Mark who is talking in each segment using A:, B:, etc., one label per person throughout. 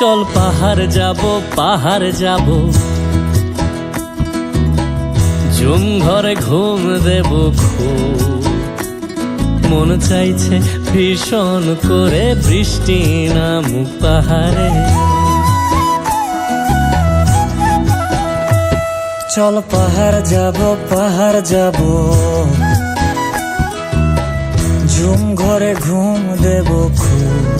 A: চল পাহাড় যাব পাহাড় যাব। জুম ঘরে ঘুম দেব খুব। মন চাইছে ভীষণ করে বৃষ্টি নামুক পাহাড়ে।
B: চল পাহাড় যাব পাহাড় যাব। ঝুম ঘরে ঘুম দেব খুব।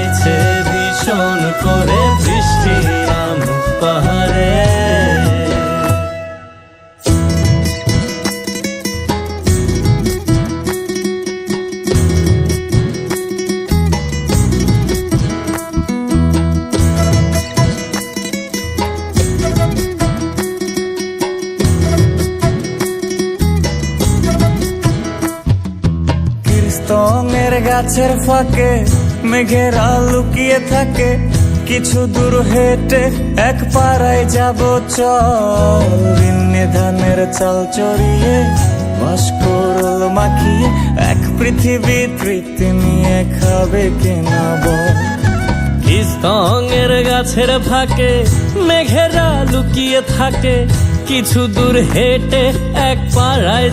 B: কীর্তনের গাছের ফাঁকে মেঘেরা লুকিয়ে থাকে। কিছু দূর হেঁটে এক পাড়ায় যাব চল। ঋণ্যে ধানের চাল চড়িয়ে বাসকরল মাখিয়ে এক পৃথিবী তৃপ্তি নিয়ে খাবে কেনা বল।
A: স্তঙের গাছের ফাঁকে মেঘেরা লুকিয়ে থাকে। কিছু দূর হেঁটে এক পাড়ায়